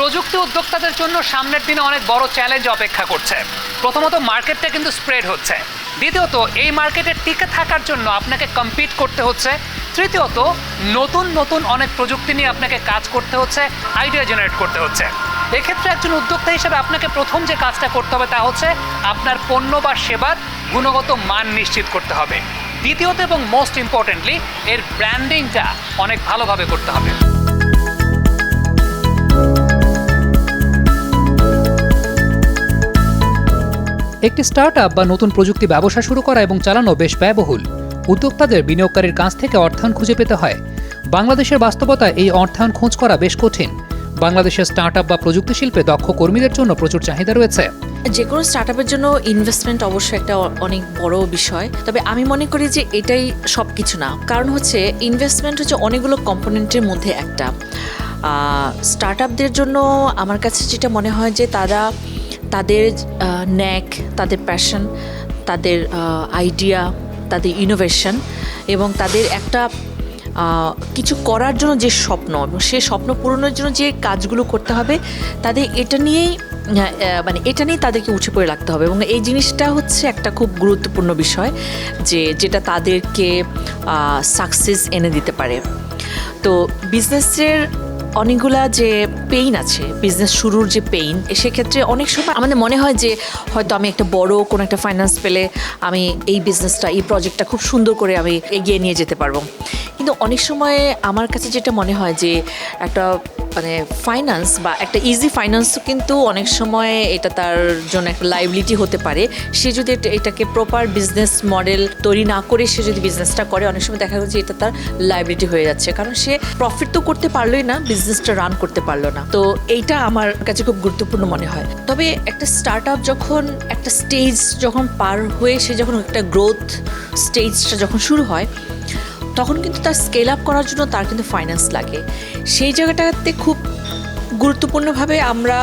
প্রযুক্তি উদ্যোক্তাদের জন্য সামনের দিনে অনেক বড় চ্যালেঞ্জ অপেক্ষা করছে। প্রথমত মার্কেটটা কিন্তু স্প্রেড হচ্ছে। দ্বিতীয়ত, এই মার্কেটে টিকে থাকার জন্য আপনাকে কম্পিট করতে হচ্ছে। তৃতীয়ত, নতুন নতুন অনেক প্রযুক্তি নিয়ে আপনাকে কাজ করতে হচ্ছে আইডিয়া জেনারেট করতে হচ্ছে। এক্ষেত্রে একজন উদ্যোক্তা হিসেবে আপনাকে প্রথম যে কাজটা করতে হবে তা হচ্ছে আপনার পণ্য বা সেবার গুণগত মান নিশ্চিত করতে হবে। দ্বিতীয়ত এবং মোস্ট ইম্পর্টেন্টলি এর ব্র্যান্ডিংটা অনেক ভালোভাবে করতে হবে। একটি স্টার্টআপ বা নতুন প্রযুক্তি ব্যবসা শুরু করা এবং চালানো বেশ ব্যয়বহুল। উদ্যোক্তাদের বিনিয়োগকারীর কাছ থেকে অর্থায়ন খুঁজে পেতে হয়। বাংলাদেশের বাস্তবতায় এই অর্থায়ন খোঁজ করা বেশ কঠিন। বাংলাদেশের স্টার্টআপ বা প্রযুক্তি শিল্পে দক্ষ কর্মীদের জন্য প্রচুর চাহিদা রয়েছে। যে কোনো স্টার্টআপের জন্য ইনভেস্টমেন্ট অবশ্যই একটা অনেক বড় বিষয়। তবে আমি মনে করি যে এটাই সব কিছু না। কারণ হচ্ছে ইনভেস্টমেন্ট হচ্ছে অনেকগুলো কম্পোনেন্টের মধ্যে একটা। স্টার্টআপদের জন্য আমার কাছে যেটা মনে হয় যে তারা তাদের ন্যাক তাদের প্যাশন তাদের আইডিয়া তাদের ইনোভেশন এবং তাদের একটা কিছু করার জন্য যে স্বপ্ন এবং সে স্বপ্ন পূরণের জন্য যে কাজগুলো করতে হবে, তাদের এটা নিয়েই মানে এটা নিয়ে তাদেরকে উঠে পড়ে রাখতে হবে এবং এই জিনিসটা হচ্ছে একটা খুব গুরুত্বপূর্ণ বিষয় যে যেটা তাদেরকে সাকসেস এনে দিতে পারে। তো বিজনেসের অনেকগুলা যে পেইন আছে বিজনেস শুরুর যে পেইন সেক্ষেত্রে অনেক সময় আমাদের মনে হয় যে হয়তো আমি একটা বড় কোনো একটা ফাইন্যান্স পেলে আমি এই বিজনেসটা এই প্রজেক্টটা খুব সুন্দর করে আমি এগিয়ে নিয়ে যেতে পারব। কিন্তু অনেক সময় আমার কাছে যেটা মনে হয় যে একটা মানে ফাইন্যান্স বা একটা ইজি ফাইন্যান্সও কিন্তু অনেক সময় এটা তার জন্য একটা লাইবিলিটি হতে পারে। সে যদি এটা- এটাকে প্রপার বিজনেস মডেল তৈরি না করে সে যদি বিজনেসটা করে, অনেক সময় দেখা যাচ্ছে এটা তার লাইবিলিটি হয়ে যাচ্ছে। কারণ সে প্রফিট তো করতে পারলোই না বিজনেসটা রান করতে পারল না। তো এইটা আমার কাছে খুব গুরুত্বপূর্ণ মনে হয়। তবে একটা স্টার্ট আপ যখন একটা স্টেজ যখন পার হয়ে সে যখন একটা গ্রোথ স্টেজটা যখন শুরু হয় তখন কিন্তু তার স্কেল আপ করার জন্য তার কিন্তু ফাইন্যান্স লাগে। সেই জায়গাটাতে খুব গুরুত্বপূর্ণভাবে আমরা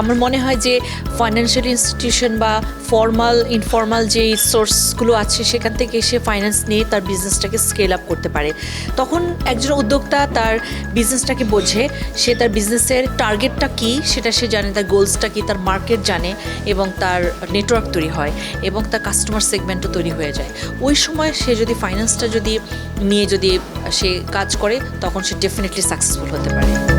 আমার মনে হয় যে ফাইন্যান্সিয়াল ইনস্টিটিউশন বা ফর্মাল ইনফর্মাল যে সোর্সগুলো আছে, সেখান থেকে সে ফাইন্যান্স নিয়ে তার বিজনেসটাকে স্কেল আপ করতে পারে। তখন একজন উদ্যোক্তা তার বিজনেসটাকে বোঝে, সে তার বিজনেসের টার্গেটটা কী, সেটা সে জানে, তার গোলসটা কী, তার মার্কেট জানে এবং তার নেটওয়ার্ক তৈরি হয় এবং তার কাস্টমার সেগমেন্টও তৈরি হয়ে যায়। ওই সময় সে যদি ফাইন্যান্সটা যদি নিয়ে যদি সে কাজ করে, তখন সে ডেফিনেটলি সাকসেসফুল হতে পারে।